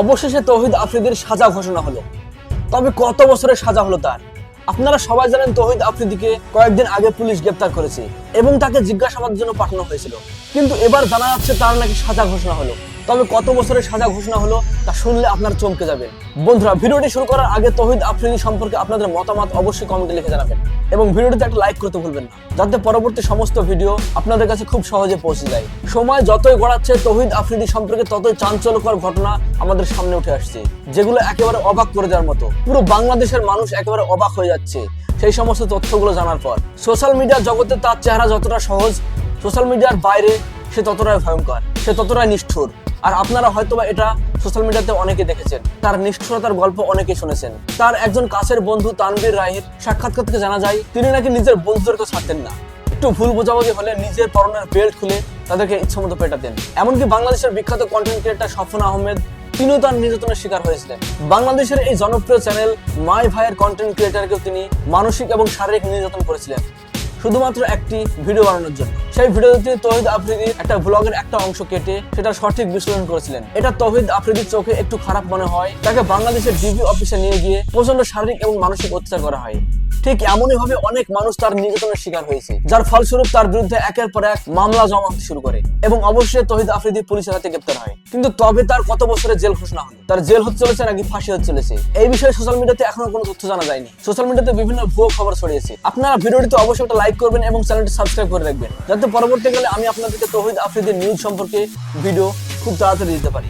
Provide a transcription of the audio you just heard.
অবশেষে তৌহিদ আফ্রিদির সাজা ঘোষণা হলো। তবে কত বছরের সাজা হলো তার? আপনারা সবাই জানেন তৌহিদ আফ্রিদিকে কয়েকদিন আগে পুলিশ গ্রেপ্তার করেছে এবং তাকে জিজ্ঞাসাবাদের জন্য পাঠানো হয়েছিল। কিন্তু এবার জানা যাচ্ছে তার নাকি সাজা ঘোষণা হলো। তবে কত বছরের সাজা ঘোষণা হলো তা শুনলে আপনারা চমকে যাবেন বন্ধুরা, ভিডিওটি শুরু করার আগে তৌহিদ আফ্রিদি সম্পর্কে আপনাদের মতামত অবশ্যই কমেন্টে লিখে জানাবেন এবং ভিডিওটিতে একটা লাইক করতে ভুলবেন না, যাতে পরবর্তী সমস্ত ভিডিও আপনাদের কাছে খুব সহজে পৌঁছে যায়। সময় যতই গড়াচ্ছে, তৌহিদ আফ্রিদি সম্পর্কে ততই চাঞ্চল্যকর ঘটনা আমাদের সামনে উঠে আসছে, যেগুলো একেবারে অবাক করে দেওয়ার মতো। পুরো বাংলাদেশের মানুষ একেবারে অবাক হয়ে যাচ্ছে সেই সমস্ত তথ্যগুলো জানার পর। সোশ্যাল মিডিয়ার জগতে তার চেহারা যতটা সহজ সোশ্যাল মিডিয়ার বাইরে সে ততটাই ভয়ঙ্কর, সে ততটাই নিষ্ঠুর। আর আপনারা হয়তোবা এটা সোশ্যাল মিডিয়াতে অনেকে দেখেছেন। তার নিষ্ঠুরতার গল্প অনেকে শুনেছেন। তার একজন কাছের বন্ধু তানভীর রায়ের সাক্ষাৎকার থেকে জানা যায়, তিনি নাকি নিজের বন্ধুদেরকে ছাড়তেন না। একটু ভুল বোঝাবুঝি হলে নিজের পরনের বেল্ট খুলে তাদেরকে ইচ্ছামতো পেটাতেন এমনকি বাংলাদেশের বিখ্যাত কন্টেন্ট ক্রিয়েটার সফনা আহমেদ, তিনিও তার নির্যাতনের শিকার হয়েছিলেন। বাংলাদেশের এই জনপ্রিয় চ্যানেল মাই ভাইয়ের কন্টেন্ট ক্রিয়েটারকেও তিনি মানসিক এবং শারীরিক নির্যাতন করেছিলেন। শুধুমাত্র একটি ভিডিও বানানোর জন্য। সেই ভিডিওতে তহিদ আফ্রিদির একটা ব্লগের একটা অংশ কেটে সেটা সঠিক বিশ্লেষণ করেছিলেন। এটা তহিদ আফ্রিদির চোখে একটু খারাপ মনে হয়। তাকে বাংলাদেশের ডিবি অফিসে নিয়ে গিয়ে প্রচণ্ড শারীরিক এবং মানসিক অত্যাচার করা হয়। ঠিক এমনই ভাবে অনেক মানুষ তার নির্যাতনের শিকার হয়েছে, যার ফলস্বরূপ তার বিরুদ্ধে একের পর এক মামলা জমা হতে শুরু করে এবং অবশ্যই তহিদ আফ্রিদি পুলিশের হাতে গ্রেপ্তার হয়। কিন্তু তবে তার কত বছরের জেল ঘোষণা হলো? তার জেল হতে চলেছে নাকি ফাঁসি হতে চলেছে? এই বিষয়ে সোশ্যাল মিডিয়াতে এখনও কোনো তথ্য জানা যায়নি। সোশ্যাল মিডিয়াতে বিভিন্ন ভুয়ো খবর ছড়িয়েছে। আপনারা ভিডিওটিতে অবশ্যই একটা লাইক করবেন এবং চ্যানেলটি সাবস্ক্রাইব করে রাখবেন। যাতে পরবর্তীকালে আমি আপনাদেরকে তহিদ আফ্রিদির নিউজ সম্পর্কে ভিডিও খুব তাড়াতাড়ি দিতে পারি।